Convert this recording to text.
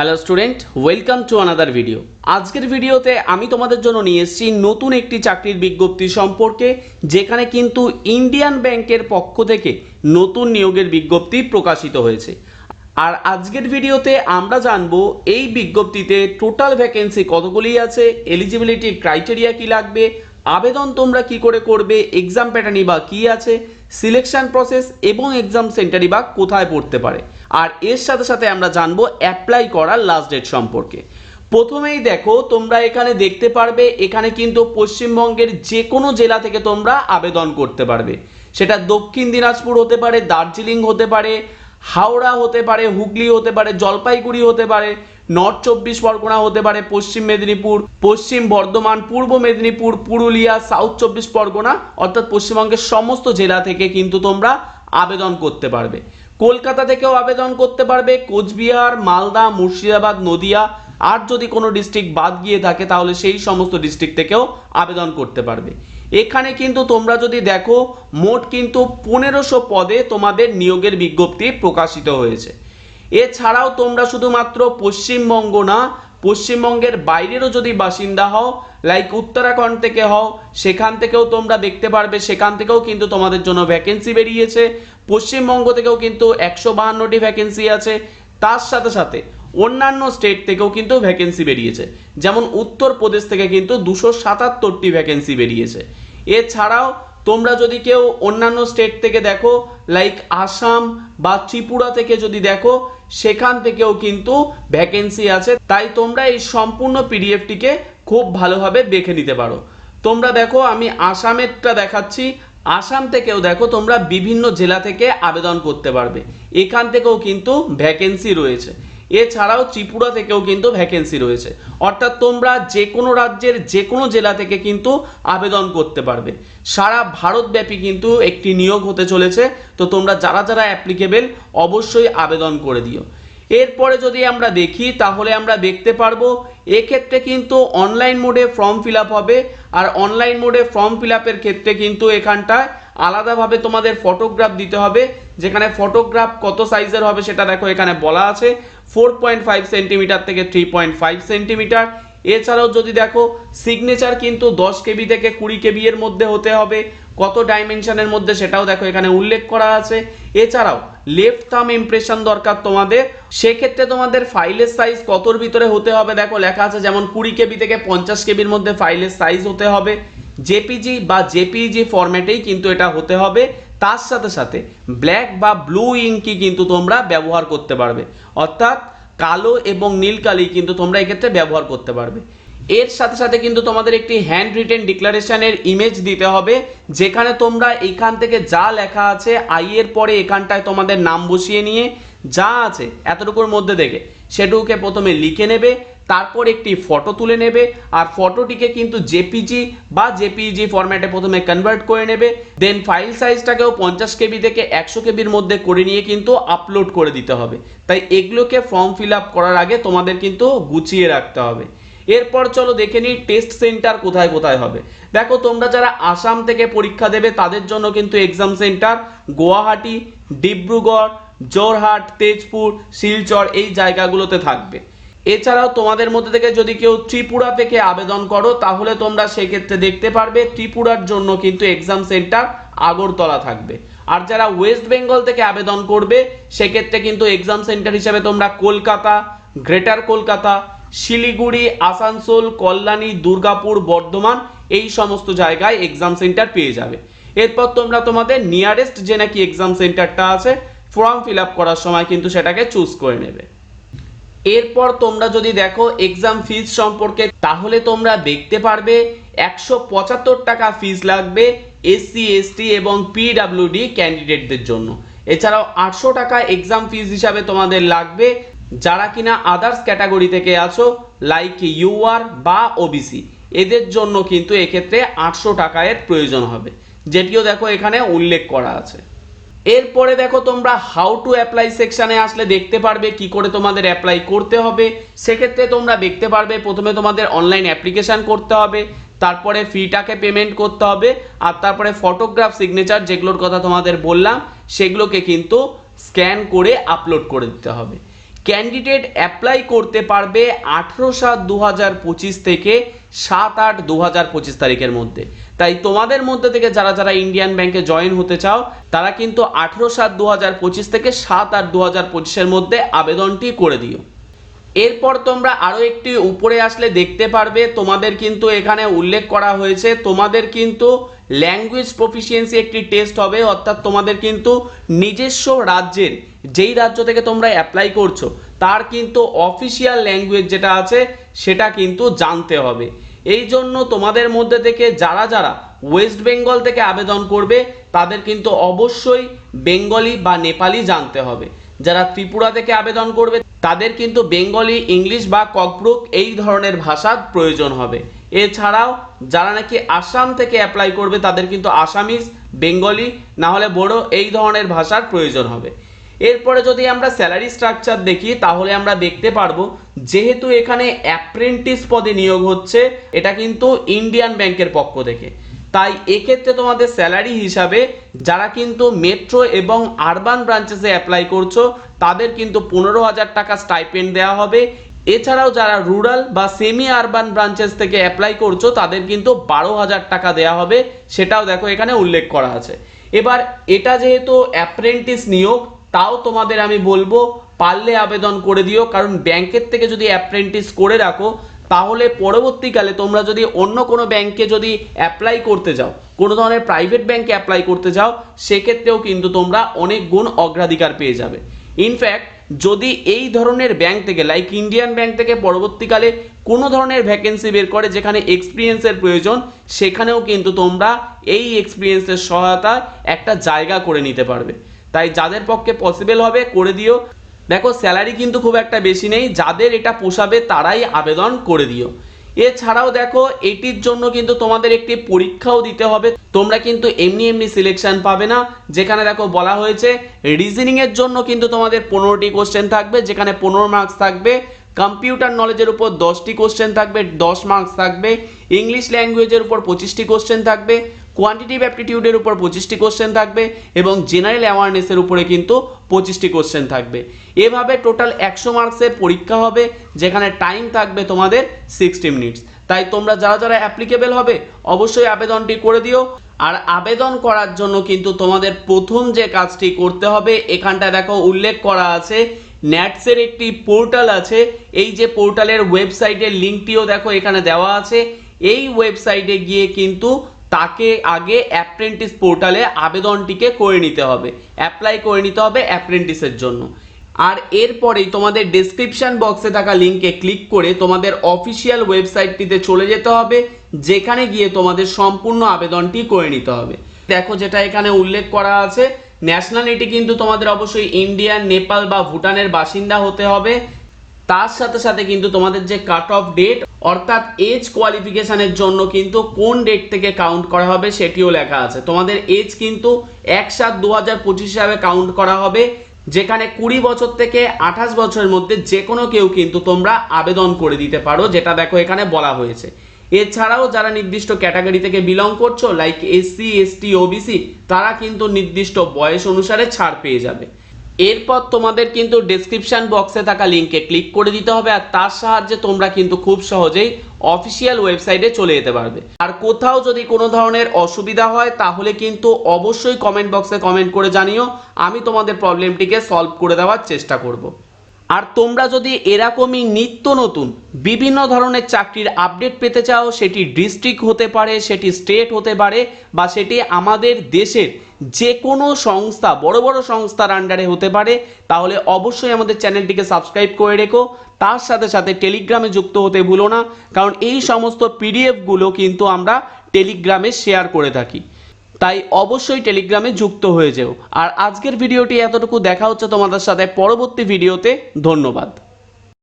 Hello student welcome to another video আজকের ভিডিওতে আমি তোমাদের জন্য নিয়ে এসেছি নতুন একটি চাকরির বিজ্ঞপ্তি সম্পর্কে, যেখানে কিন্তু ইন্ডিয়ান ব্যাংকের পক্ষ থেকে নতুন নিয়োগের বিজ্ঞপ্তি প্রকাশিত হয়েছে। আর আজকের ভিডিওতে আমরা জানব, এই বিজ্ঞপ্তিতে টোটাল ভ্যাকেন্সি কতগুলি আছে এলিজিবিলিটির ক্রাইটেরিয়া কি লাগবে, আবেদন তোমরা কি করে করবে এক্সাম প্যাটার্নই বা কি আছে সিলেকশন প্রসেস এবং এক্সাম সেন্টারই বা কোথায় পড়তে পারে। আর এর সাথে সাথে আমরা জানব অ্যাপ্লাই করার লাস্ট ডেট সম্পর্কে। প্রথমেই দেখো, তোমরা এখানে দেখতে পারবে, এখানে কিন্তু পশ্চিমবঙ্গের যে কোনো জেলা থেকে তোমরা আবেদন করতে পারবে। সেটা দক্ষিণ দিনাজপুর হতে পারে, দার্জিলিং হতে পারে, হাওড়া হতে পারে, হুগলি হতে পারে, জলপাইগুড়ি হতে পারে, নর্থ চব্বিশ পরগনা হতে পারে, পশ্চিম মেদিনীপুর, পশ্চিম বর্ধমান, পূর্ব মেদিনীপুর, পুরুলিয়া, সাউথ চব্বিশ পরগনা, অর্থাৎ পশ্চিমবঙ্গের সমস্ত জেলা থেকে কিন্তু তোমরা আবেদন করতে পারবে। কলকাতা থেকেও আবেদন করতে পারবে কোচবিহার, মালদা, মুর্শিদাবাদ, নদিয়া। আর যদি কোনো ডিস্ট্রিক্ট বাদ গিয়ে থাকে, তাহলে সেই সমস্ত ডিস্ট্রিক্ট থেকেও আবেদন করতে পারবে। এখানে কিন্তু তোমরা যদি দেখো, মোট কিন্তু পনেরোশো পদে তোমাদের নিয়োগের বিজ্ঞপ্তি প্রকাশিত হয়েছে। এছাড়াও তোমরা শুধুমাত্র পশ্চিমবঙ্গ না পশ্চিমবঙ্গের বাইরেরও যদি বাসিন্দা হও লাইক উত্তরাখণ্ড থেকে হও, সেখান থেকেও তোমরা দেখতে পারবে, সেখান থেকেও কিন্তু তোমাদের জন্য ভ্যাকেন্সি বেরিয়েছে। পশ্চিমবঙ্গ থেকেও কিন্তু একশো বাহান্নটি ভ্যাকেন্সি আছে। তার সাথে সাথে অন্যান্য স্টেট থেকেও কিন্তু ভ্যাকেন্সি বেরিয়েছে। যেমন উত্তরপ্রদেশ থেকে কিন্তু দুশো সাতাত্তরটি ভ্যাকেন্সি বেরিয়েছে। এছাড়াও তোমরা যদি কেউ অন্যান্য স্টেট থেকে দেখো লাইক আসাম বা ত্রিপুরা থেকে যদি দেখো, সেখান থেকেও কিন্তু ভ্যাকেন্সি আছে। তাই তোমরা এই সম্পূর্ণ পিডিএফটিকে খুব ভালোভাবে দেখে নিতে পারো। তোমরা দেখো, আমি আসামেরটা দেখাচ্ছি। আসাম থেকেও দেখো, তোমরা বিভিন্ন জেলা থেকে আবেদন করতে পারবে। এখান থেকেও কিন্তু ভ্যাকেন্সি রয়েছে। এছাড়াও ত্রিপুরা থেকেও কিন্তু ভ্যাকেন্সি রয়েছে। অর্থাৎ তোমরা যে কোনো রাজ্যের যে কোনো জেলা থেকে কিন্তু আবেদন করতে পারবে। সারা ভারতব্যাপী কিন্তু একটি নিয়োগ হতে চলেছে। তো তোমরা যারা যারা অ্যাপ্লিকেবেল অবশ্যই আবেদন করে দিও। এরপরে যদি আমরা দেখি, তাহলে আমরা দেখতে পারব এক্ষেত্রে কিন্তু অনলাইন মোডে ফর্ম ফিল হবে। আর অনলাইন মোডে ফর্ম ফিল ক্ষেত্রে কিন্তু এখানটায় আলাদাভাবে তোমাদের ফটোগ্রাফ দিতে হবে। যেখানে ফটোগ্রাফ কত সাইজের হবে সেটা দেখো এখানে বলা আছে। ফোর পয়েন্ট ফাইভ সেন্টিমিটার থেকে থ্রি পয়েন্ট ফাইভ সেন্টিমিটার এছাড়াও যদি দেখো সিগনেচার কিন্তু দশ কেবি থেকে কুড়ি কেবি এর মধ্যে হতে হবে। কত ডাইমেনশনের মধ্যে সেটাও দেখো এখানে উল্লেখ করা আছে। এছাড়াও লেফট থাম ইমপ্রেশন দরকার তোমাদের। সেক্ষেত্রে তোমাদের ফাইলের সাইজ কতর ভিতরে হতে হবে? দেখো, লেখা আছে যেমন কুড়ি কেবি থেকে পঞ্চাশ কেবির মধ্যে ফাইলের সাইজ হতে হবে। জেপিজি বা জেপিজি ফরম্যাটেই কিন্তু এটা হতে হবে। তার সাথে সাথে ব্ল্যাক বা ব্লু ইঙ্কি কিন্তু তোমরা ব্যবহার করতে পারবে। অর্থাৎ কালো এবং নীল কালি কিন্তু তোমরা এক্ষেত্রে ব্যবহার করতে পারবে। এর সাথে সাথে কিন্তু তোমাদের একটি হ্যান্ড রিটেন ডিক্লারেশনের ইমেজ দিতে হবে, যেখানে তোমরা এখান থেকে যা লেখা আছে আই এর পরে এখানটায় তোমাদের নাম বসিয়ে নিয়ে যা আছে এতটুকুর মধ্যে দেখে। সেটুকুকে প্রথমে লিখে নেবে, তারপর একটি ফটো তুলে নেবে, আর ফটোটিকে কিন্তু জেপিজি বা জেপিজি ফরম্যাটে প্রথমে কনভার্ট করে নেবে। দেন ফাইল সাইজটাকেও পঞ্চাশ কেবি থেকে একশো কেবির মধ্যে করে নিয়ে কিন্তু আপলোড করে দিতে হবে। তাই এগুলোকে ফর্ম ফিল আপ করার আগে তোমাদের কিন্তু গুছিয়ে রাখতে হবে। এরপর চলো দেখে নিই টেস্ট সেন্টার কোথায় কোথায় হবে। দেখো তোমরা যারা আসাম থেকে পরীক্ষা দেবে, তাদের জন্য কিন্তু এক্সাম সেন্টার গুয়াহাটি, ডিব্রুগড় জোরহাট, তেজপুর, শিলচর এই জায়গাগুলোতে থাকবে। এছাড়াও তোমাদের মধ্যে থেকে যদি কেউ ত্রিপুরা থেকে আবেদন করো, তাহলে তোমরা সেক্ষেত্রে দেখতে পারবে ত্রিপুরার জন্য কিন্তু এক্সাম সেন্টার আগরতলা থাকবে। আর যারা ওয়েস্ট বেঙ্গল থেকে আবেদন করবে, সেক্ষেত্রে কিন্তু এক্সাম সেন্টার হিসেবে তোমরা কলকাতা গ্রেটার কলকাতা, শিলিগুড়ি, আসানসোল, কল্যাণী, দুর্গাপুর, বর্ধমান এই সমস্ত জায়গায় এক্সাম সেন্টার পেয়ে যাবে। এরপর তোমরা তোমাদের নিয়ারেস্ট যে নাকি এক্সাম সেন্টারটা আছে ফর্ম ফিল আপ করার সময় কিন্তু সেটাকে চুজ করে নেবে। এরপর তোমরা যদি দেখো এক্সাম ফিজ সম্পর্কে, তাহলে তোমরা দেখতে পারবে একশো পঁচাত্তর টাকা ফিজ লাগবে এসসি এসটি এবং পিডাব্লিউডি ক্যান্ডিডেটদের জন্য। এছাড়াও আটশো টাকা এক্সাম ফিজ হিসাবে তোমাদের লাগবে। যারা কিনা আদার্স ক্যাটাগরি থেকে আছো লাইক ইউআর বা ওবিসি এদের জন্য কিন্তু এক্ষেত্রে আটশো টাকায়ের প্রয়োজন হবে, যেটিও দেখো এখানে উল্লেখ করা আছে। এরপরে দেখো তোমরা হাউ টু অ্যাপ্লাই সেকশনে আসলে দেখতে পারবে কি করে তোমাদের অ্যাপ্লাই করতে হবে। সেক্ষেত্রে তোমরা দেখতে পারবে, প্রথমে তোমাদের অনলাইন অ্যাপ্লিকেশন করতে হবে, তারপরে ফিটাকে পেমেন্ট করতে হবে, আর তারপরে ফটোগ্রাফ সিগনেচার যেগুলোর কথা তোমাদের বললাম, সেগুলোকে কিন্তু স্ক্যান করে আপলোড করে দিতে হবে। ক্যান্ডিডেট অ্যাপ্লাই করতে পারবে আঠেরো সাত দু হাজার পঁচিশ থেকে সাত আট দু হাজার পঁচিশ তারিখের মধ্যে। তাই তোমাদের মধ্যে থেকে যারা যারা ইন্ডিয়ান ব্যাংকে জয়েন হতে চাও, তারা কিন্তু আঠেরো সাত দু হাজার পঁচিশ থেকে সাত আট দু হাজার পঁচিশের মধ্যে আবেদনটি করে দিও। এরপর তোমরা আরও একটি উপরে আসলে দেখতে পারবে, তোমাদের কিন্তু এখানে উল্লেখ করা হয়েছে, তোমাদের কিন্তু ল্যাঙ্গুয়েজ প্রফিসিয়েন্সি একটি টেস্ট হবে, অর্থাৎ তোমাদের কিন্তু নিজস্ব রাজ্যের, যেই রাজ্য থেকে তোমরা অ্যাপ্লাই করছ, তার কিন্তু অফিসিয়াল ল্যাঙ্গুয়েজ যেটা আছে, সেটা কিন্তু জানতে হবে। এই জন্য তোমাদের মধ্যে থেকে যারা যারা ওয়েস্ট বেঙ্গল থেকে আবেদন করবে, তাদের কিন্তু অবশ্যই বেঙ্গলি বা নেপালি জানতে হবে। যারা ত্রিপুরা থেকে আবেদন করবে, তাদের কিন্তু বেঙ্গলি ইংলিশ বা ককব্রুক এই ধরনের ভাষার প্রয়োজন হবে। এছাড়াও যারা নাকি আসাম থেকে অ্যাপ্লাই করবে, তাদের কিন্তু আসামিজ বেঙ্গলি না হলে বড়ো এই ধরনের ভাষার প্রয়োজন হবে। এরপরে যদি আমরা স্যালারি স্ট্রাকচার দেখি, তাহলে আমরা দেখতে পারব যেহেতু এখানে অ্যাপ্রেন্টিস পদে নিয়োগ হচ্ছে, এটা কিন্তু ইন্ডিয়ান ব্যাংকের পক্ষ থেকে। তাই এক্ষেত্রে তোমাদের স্যালারি হিসাবে যারা কিন্তু মেট্রো এবং আরবান ব্রাঞ্চেসে অ্যাপ্লাই করছ, তাদের কিন্তু পনেরো হাজার টাকা স্টাইপেন্ড দেওয়া হবে। এছাড়াও যারা রুরাল বা সেমি আরবান ব্রাঞ্চেস থেকে অ্যাপ্লাই করছ, তাদের কিন্তু বারো হাজার টাকা দেওয়া হবে, সেটাও দেখো এখানে উল্লেখ করা আছে। এবার এটা যেহেতু অ্যাপ্রেন্টিস নিয়োগ তাও তোমাদের আমি বলব, পারলে আবেদন করে দিও, কারণ ব্যাংকের থেকে যদি অ্যাপ্রেন্টিস করে রাখো, তাহলে পরবর্তীকালে তোমরা যদি অন্য কোনো ব্যাংকে যদি অ্যাপ্লাই করতে যাও, কোনো ধরনের প্রাইভেট ব্যাংকে অ্যাপ্লাই করতে যাও, সেক্ষেত্রেও কিন্তু তোমরা অনেক গুণ অগ্রাধিকার পেয়ে যাবে। ইনফ্যাক্ট যদি এই ধরনের ব্যাংক থেকে লাইক ইন্ডিয়ান ব্যাংক থেকে পরবর্তীকালে কোনো ধরনের ভ্যাকেন্সি বের করে যেখানে এক্সপিরিয়েন্সের প্রয়োজন, সেখানেও কিন্তু তোমরা এই এক্সপিরিয়েন্সের সহায়তায় একটা জায়গা করে নিতে পারবে। তাই যাদের পক্ষে পসিবল হবে, করে দিও। দেখো স্যালারি কিন্তু খুব একটা বেশি নেই, যাদের এটা পোষাবে তারাই আবেদন করে দিও। এছাড়াও দেখো, এটির জন্য কিন্তু তোমাদের একটি পরীক্ষাও দিতে হবে। তোমরা কিন্তু এমনি এমনি সিলেকশন পাবে না। যেখানে দেখো, বলা হয়েছে রিজনিং এর জন্য কিন্তু তোমাদের পনেরোটি কোশ্চেন থাকবে, যেখানে পনেরো মার্কস থাকবে। কম্পিউটার নলেজের উপর দশটি কোশ্চেন থাকবে, দশ মার্কস থাকবে। ইংলিশ ল্যাঙ্গুয়েজের উপর পঁচিশটি কোশ্চেন থাকবে। কোয়ান্টিটিভ অ্যাপটিটিউডের উপর পঁচিশটি কোশ্চেন থাকবে এবং জেনারেল অ্যাওয়ারনেসের উপরে কিন্তু পঁচিশটি কোশ্চেন থাকবে। এভাবে টোটাল একশো মার্কসের পরীক্ষা হবে, যেখানে টাইম থাকবে তোমাদের সিক্সটি মিনিটস তাই তোমরা যারা যারা অ্যাপ্লিকেবল হবে, অবশ্যই আবেদনটি করে দিও। আর আবেদন করার জন্য কিন্তু তোমাদের প্রথম যে কাজটি করতে হবে এখানটা দেখো উল্লেখ করা আছে ন্যাটসের একটি পোর্টাল আছে। এই যে পোর্টালের ওয়েবসাইটের লিঙ্কটিও দেখো এখানে দেওয়া আছে। এই ওয়েবসাইটে গিয়ে কিন্তু তাকে আগে অ্যাপ্রেন্টিস পোর্টালে আবেদনটিকে করে নিতে হবে। অ্যাপ্লাই করে নিতে হবে অ্যাপ্রেন্টিসের জন্য। আর এরপরেই তোমাদের ডেসক্রিপশন বক্সে থাকা লিঙ্কে ক্লিক করে তোমাদের অফিসিয়াল ওয়েবসাইটটিতে চলে যেতে হবে, যেখানে গিয়ে তোমাদের সম্পূর্ণ আবেদনটি করে নিতে হবে। দেখো যেটা এখানে উল্লেখ করা আছে ন্যাশনালিটি কিন্তু তোমাদের অবশ্যই ইন্ডিয়ান নেপাল বা ভুটানের বাসিন্দা হতে হবে। তার সাথে সাথে কিন্তু তোমাদের যে কাট অফ ডেট অর্থাৎ এজ কোয়ালিফিকেশনের জন্য কিন্তু কোন ডেট থেকে কাউন্ট করা হবে সেটিও লেখা আছে। তোমাদের এজ কিন্তু এক সাত দু হাজার পঁচিশ হিসাবে কাউন্ট করা হবে, যেখানে কুড়ি বছর থেকে আঠাশ বছরের মধ্যে যে কোনো কেউ কিন্তু তোমরা আবেদন করে দিতে পারো, যেটা দেখো এখানে বলা হয়েছে। এছাড়াও যারা নির্দিষ্ট ক্যাটাগরি থেকে বিলং করছ লাইক এসসি এসটি ওবিসি তারা কিন্তু নির্দিষ্ট বয়স অনুসারে ছাড় পেয়ে যাবে। এরপর তোমাদের কিন্তু ডেসক্রিপশন বক্সে থাকা লিঙ্কে ক্লিক করে দিতে হবে আর তার সাহায্যে তোমরা কিন্তু খুব সহজেই অফিসিয়াল ওয়েবসাইটে চলে যেতে পারবে। আর কোথাও যদি কোনো ধরনের অসুবিধা হয়, তাহলে কিন্তু অবশ্যই কমেন্ট বক্সে কমেন্ট করে জানিও। আমি তোমাদের প্রবলেমটিকে সলভ করে দেওয়ার চেষ্টা করব। আর তোমরা যদি এরকমই নিত্য নতুন, বিভিন্ন ধরনের চাকরির আপডেট পেতে চাও, সেটি ডিস্ট্রিক্ট হতে পারে, সেটি স্টেট হতে পারে, বা সেটি আমাদের দেশের যে কোনো সংস্থা, বড় বড় সংস্থার আন্ডারে হতে পারে, তাহলে অবশ্যই আমাদের চ্যানেলটিকে সাবস্ক্রাইব করে রেখো। তার সাথে সাথে টেলিগ্রামে যুক্ত হতে ভুলো না, কারণ এই সমস্ত পিডিএফগুলো কিন্তু আমরা টেলিগ্রামে শেয়ার করে থাকি। তাই অবশ্যই টেলিগ্রামে যুক্ত হয়ে যেও। আর আজকের ভিডিওটি এতটুকু। দেখা হচ্ছে তোমাদের সাথে পরবর্তী ভিডিওতে। ধন্যবাদ।